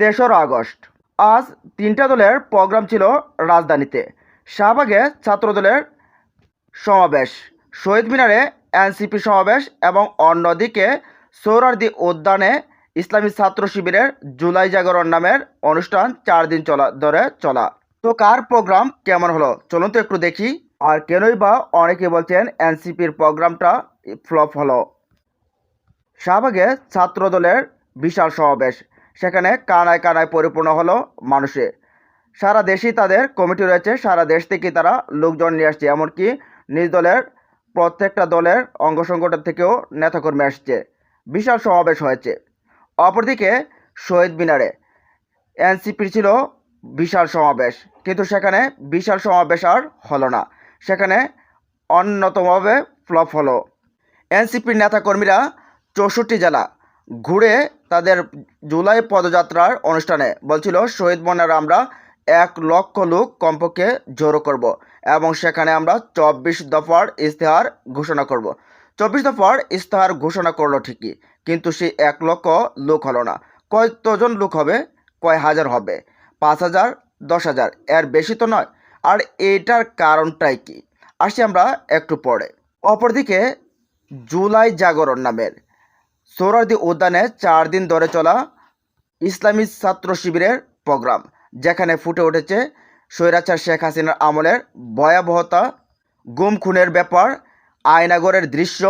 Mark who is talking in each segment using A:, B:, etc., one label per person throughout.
A: তেসরা আগস্ট। আজ তিনটা দলের প্রোগ্রাম ছিল রাজধানীতে। শাহবাগে ছাত্রদলের সমাবেশ, শহীদ মিনারে এনসিপি সমাবেশ এবং অন্যদিকে সৌরার্দি উদ্যানে ইসলামী ছাত্র শিবিরের জুলাই জাগরণ নামের অনুষ্ঠান চার দিন চলা, ধরে চলা। তো কার প্রোগ্রাম কেমন হলো? চলুন তো একটু দেখি। আর কেনই বা অনেকে বলছেন এনসিপির প্রোগ্রামটা ফ্লপ হলো। শাহবাগে ছাত্রদলের বিশাল সমাবেশ সেখানে কানায় কানায় পরিপূর্ণ হলো মানুষে। সারা দেশেই তাদের কমিটি রয়েছে, সারা দেশ থেকে তারা লোকজন নিয়ে আসছে। এমনকি নিজ দলের, প্রত্যেকটা দলের অঙ্গ সংগঠন থেকেও নেতাকর্মী আসছে। বিশাল সমাবেশ হয়েছে। অপরদিকে শহীদ মিনারে এনসিপির ছিল বিশাল সমাবেশ। কিন্তু সেখানে বিশাল সমাবেশ আর হলো না। সেখানে অন্যতমভাবে ফ্লপ হলো। এনসিপির নেতাকর্মীরা চৌষট্টি জেলা ঘুরে তাদের জুলাই পদযাত্রার অনুষ্ঠানে বলছিল, শহীদ বনের আমরা এক লক্ষ লোক কমপক্ষে জড়ো করব এবং সেখানে আমরা চব্বিশ দফার ইস্তেহার ঘোষণা করব। চব্বিশ দফার ইস্তেহার ঘোষণা করল ঠিকই, কিন্তু সে এক লক্ষ লোক হলো না। কয়তজন লোক হবে, কয় হাজার হবে? পাঁচ হাজার, দশ হাজার? এর বেশি তো নয়। আর এটার কারণটাই কি? আসি আমরা একটু পরে। অপরদিকে জুলাই জাগরণ নামের সোহরার্দি উদ্যানে চার দিন ধরে চলা ইসলামী ছাত্র শিবিরের প্রোগ্রাম, যেখানে ফুটে উঠেছে স্বৈরাচার শেখ হাসিনার আমলের ভয়াবহতা, গুম খুনের ব্যাপার, আয়নাগরের দৃশ্য,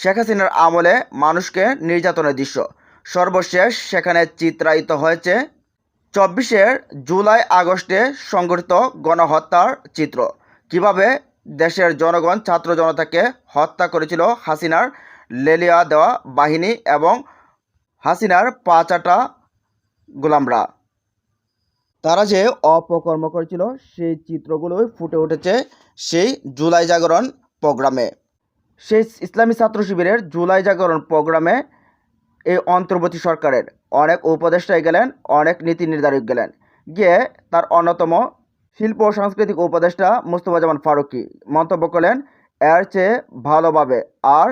A: শেখ হাসিনার আমলে মানুষকে নির্যাতনের দৃশ্য। সর্বশেষ সেখানে চিত্রায়িত হয়েছে চব্বিশের জুলাই আগস্টে সংঘটিত গণহত্যার চিত্র। কীভাবে দেশের জনগণ, ছাত্র জনতাকে হত্যা করেছিল হাসিনার লেলিয়া দেওয়া বাহিনী এবং হাসিনার পাচাটা গোলামরা। তারা যে অপকর্ম করেছিল, সেই চিত্রগুলোই ফুটে উঠেছে সেই জুলাই জাগরণ প্রোগ্রামে। সেই ইসলামী ছাত্র শিবিরের জুলাই জাগরণ প্রোগ্রামে এই অন্তর্বর্তী সরকারের অনেক উপদেষ্টায় গেলেন, অনেক নীতি নির্ধারক গেলেন। গিয়ে তার অন্যতম শিল্প ও সাংস্কৃতিক উপদেষ্টা মুস্তফা জামান ফারুকি মন্তব্য করলেন, এর চেয়ে ভালোভাবে আর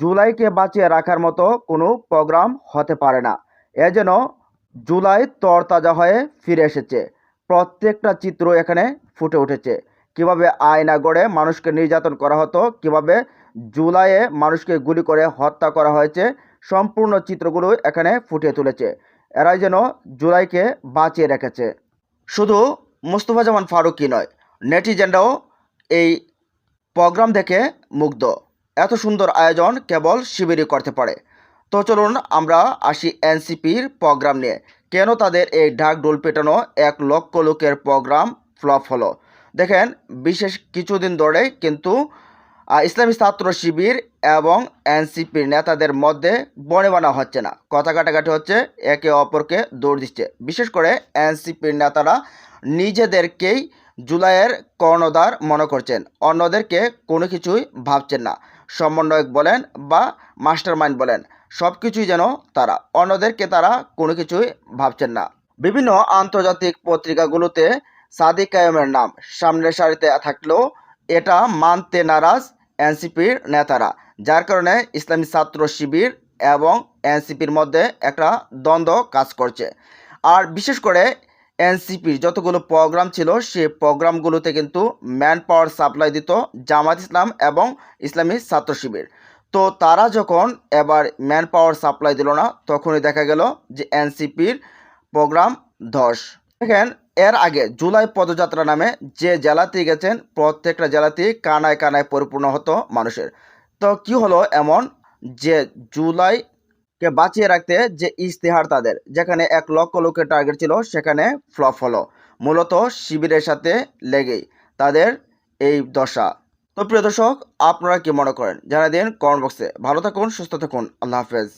A: জুলাইকে বাঁচিয়ে রাখার মতো কোনো প্রোগ্রাম হতে পারে না। এ যেন জুলাই তরতাজা হয়ে ফিরে এসেছে। প্রত্যেকটা চিত্র এখানে ফুটে উঠেছে। কীভাবে আয়না গড়ে মানুষকে নির্যাতন করা হতো, কীভাবে জুলাইয়ে মানুষকে গুলি করে হত্যা করা হয়েছে, সম্পূর্ণ চিত্রগুলো এখানে ফুটিয়ে তুলেছে। এরাই যেন জুলাইকে বাঁচিয়ে রেখেছে। শুধু মুস্তফা জামান ফারুকই নয়, নেটিজেনরাও এই প্রোগ্রাম দেখে মুগ্ধ। এত সুন্দর আয়োজন কেবল শিবিরই করতে পারে। তো চলুন আমরা আসি এনসিপির প্রোগ্রাম নিয়ে। কেন তাদের এই ঢাক ডোল পেটানো এক লক্ষ লোকের প্রোগ্রাম ফ্লপ হলো? দেখেন, বিশেষ কিছুদিন ধরে কিন্তু ইসলামী ছাত্র শিবির এবং এনসিপির নেতাদের মধ্যে বনেবানা হচ্ছে না। কথা কাটাকাটি হচ্ছে, একে অপরকে দৌড় দিচ্ছে। বিশেষ করে এনসিপির নেতারা নিজেদেরকেই জুলাইয়ের কর্ণধার মনে করছেন। অন্যদেরকে কোনো কিছুই ভাবছেন না। সমন্বয়ক বলেন বা মাস্টার মাইন্ড বলেন সব কিছুই যেন তারা, অন্যদেরকে তারা কোনো কিছুই ভাবছেন না। বিভিন্ন আন্তর্জাতিক পত্রিকাগুলোতে সাদিক কায়েমের নাম সামনের সারিতে থাকলেও এটা মানতে নারাজ এনসিপির নেতারা, যার কারণে ইসলামী ছাত্র শিবির এবং এনসিপির মধ্যে একটা দ্বন্দ্ব কাজ করছে। আর বিশেষ করে এনসিপির যতগুলো প্রোগ্রাম ছিল, সে প্রোগ্রামগুলোতে কিন্তু ম্যান পাওয়ার সাপ্লাই দিত জামাত ইসলাম এবং ইসলামী ছাত্র শিবির। তো তারা যখন এবার ম্যান পাওয়ার সাপ্লাই দিল না, তখনই দেখা গেল যে এনসিপির প্রোগ্রাম ধস। দেখেন, এর আগে জুলাই পদযাত্রা নামে যে জেলাতেই গেছেন, প্রত্যেকটা জেলাতেই কানায় কানায় পরিপূর্ণ হতো মানুষের। তো কি হলো এমন যে জুলাইকে বাঁচিয়ে রাখতে যে ইশতেহার তাদের, যেখানে এক লক্ষ লোকের টার্গেট ছিল, সেখানে ফ্লপ হলো। মূলত শিবিরের সাথে লেগেই তাদের এই দশা। তো প্রিয় দর্শক, আপনারা কি মনে করেন? জানা দিন কমেন্ট বক্সে ভালো থাকুন, সুস্থ থাকুন। আল্লাহ হাফেজ।